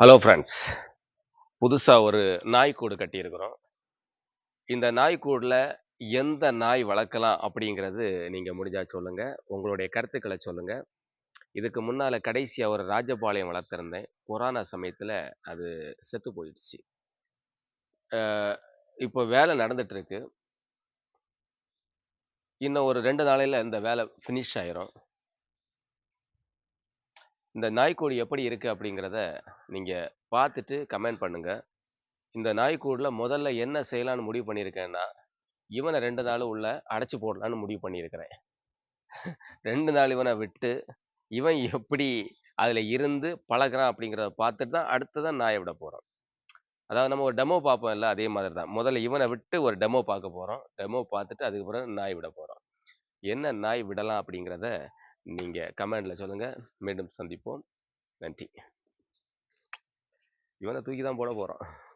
Hello friends புதுசாக ஒரு நாய்க்கூடு கட்டியிருக்கிறோம். இந்த நாய்க்கூடில் எந்த நாய் வளர்க்கலாம் அப்படிங்கிறது நீங்கள் முடிஞ்சால் சொல்லுங்கள் உங்களுடைய கருத்துக்களை சொல்லுங்கள் இதுக்கு முன்னால் கடைசியாக ஒரு ராஜபாளையம் வளர்த்துருந்தேன். கொரோனா சமயத்தில் அது செத்து போயிடுச்சு. இப்போ வேலை நடந்துகிட்ருக்கு இன்னும் ஒரு ரெண்டு நாளையில் இந்த வேலை ஃபினிஷ் ஆயிரும். இந்த நாய்க்கோழி எப்படி இருக்குது அப்படிங்கிறத நீங்கள் பார்த்துட்டு கமெண்ட் பண்ணுங்கள் இந்த நாய்க்கூடில் முதல்ல என்ன செய்யலான்னு முடிவு பண்ணியிருக்கேன்னா இவனை ரெண்டு நாள் உள்ள அடைச்சி போடலான்னு முடிவு பண்ணியிருக்கிறேன். ரெண்டு நாள் இவனை விட்டு இவன் எப்படி அதில் இருந்து பழகுறான் அப்படிங்கிறத பார்த்துட்டு தான் அடுத்ததான் நாயை விட போகிறோம் அதாவது நம்ம ஒரு டெமோ பார்ப்போம் இல்லை அதே மாதிரி தான். முதல்ல இவனை விட்டு ஒரு டெமோ பார்க்க போகிறோம் டெமோ பார்த்துட்டு அதுக்கப்புறம் நாய் விட போகிறோம் என்ன நாய் விடலாம் அப்படிங்கிறத நீங்கள் கமெண்டில் சொல்லுங்கள் மீண்டும் சந்திப்போம். நன்றி. இவனை தூக்கி தான் போட போகிறோம்